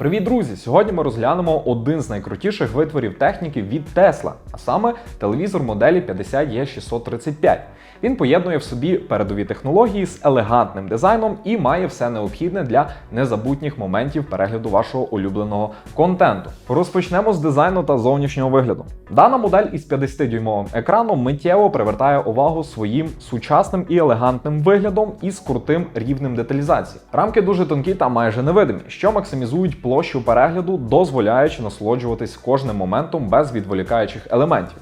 Привіт, друзі! Сьогодні ми розглянемо один з найкрутіших витворів техніки від Tesla, а саме телевізор моделі 50E635. Він поєднує в собі передові технології з елегантним дизайном і має все необхідне для незабутніх моментів перегляду вашого улюбленого контенту. Розпочнемо з дизайну та зовнішнього вигляду. Дана модель із 50-дюймовим екраном миттєво привертає увагу своїм сучасним і елегантним виглядом із крутим рівнем деталізації. Рамки дуже тонкі та майже невидимі, що максимізують площу перегляду, дозволяючи насолоджуватись кожним моментом без відволікаючих елементів.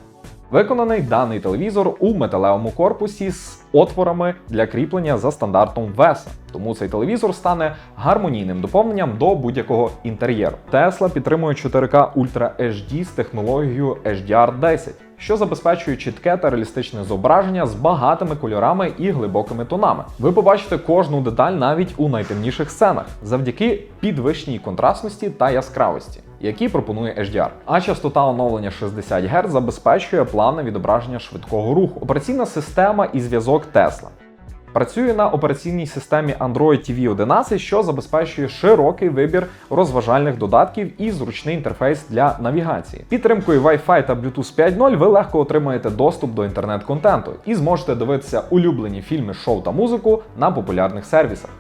Виконаний даний телевізор у металевому корпусі з отворами для кріплення за стандартом VESA. Тому цей телевізор стане гармонійним доповненням до будь-якого інтер'єру. Tesla підтримує 4K Ultra HD з технологією HDR10, що забезпечує чітке та реалістичне зображення з багатими кольорами і глибокими тонами. Ви побачите кожну деталь навіть у найтемніших сценах завдяки підвищеній контрастності та яскравості які пропонує HDR. А частота оновлення 60 Гц забезпечує плавне відображення швидкого руху. Операційна система і зв'язок Tesla. Працює на операційній системі Android TV 11, що забезпечує широкий вибір розважальних додатків і зручний інтерфейс для навігації. Підтримкою Wi-Fi та Bluetooth 5.0 ви легко отримаєте доступ до інтернет-контенту і зможете дивитися улюблені фільми, шоу та музику на популярних сервісах.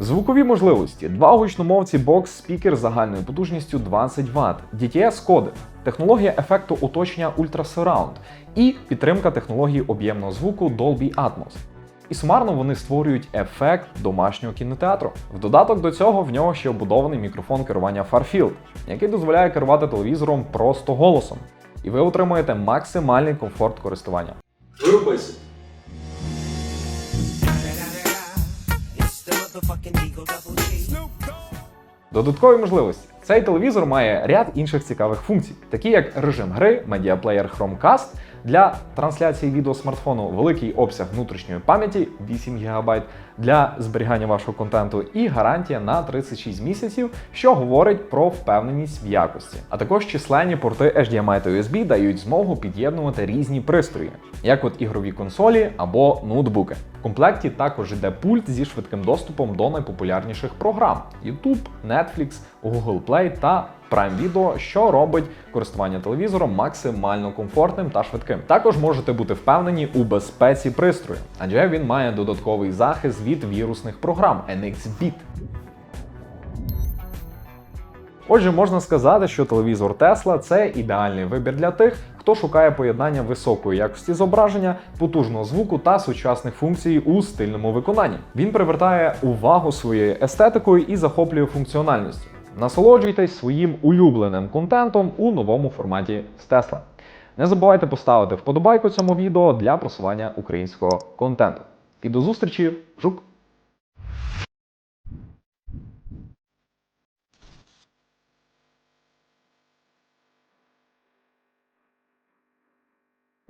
Звукові можливості: два гучномовці бокс спікер загальною потужністю 20 Вт, DTS коди, технологія ефекту оточення Ultra Surround і підтримка технології об'ємного звуку Dolby Atmos. І сумарно вони створюють ефект домашнього кінотеатру. В додаток до цього в нього ще обудований мікрофон керування Farfield, який дозволяє керувати телевізором просто голосом. І ви отримуєте максимальний комфорт користування. Вирубайся. Додаткові можливості. Цей телевізор має ряд інших цікавих функцій, такі як режим гри, медіаплеєр Chromecast для трансляції відео смартфону, великий обсяг внутрішньої пам'яті 8 ГБ для зберігання вашого контенту і гарантія на 36 місяців, що говорить про впевненість в якості. А також численні порти HDMI та USB дають змогу під'єднувати різні пристрої, як от ігрові консолі або ноутбуки. В комплекті також йде пульт зі швидким доступом до найпопулярніших програм: YouTube, Netflix, Google Play та Prime Video, що робить користування телевізором максимально комфортним та швидким. Також можете бути впевнені у безпеці пристрою, адже він має додатковий захист від вірусних програм NXBit. Отже, можна сказати, що телевізор Tesla це ідеальний вибір для тих, хто шукає поєднання високої якості зображення, потужного звуку та сучасних функцій у стильному виконанні. Він привертає увагу своєю естетикою і захоплює функціональністю. Насолоджуйтесь своїм улюбленим контентом у новому форматі з Tesla. Не забувайте поставити вподобайку цьому відео для просування українського контенту. І до зустрічі, жук!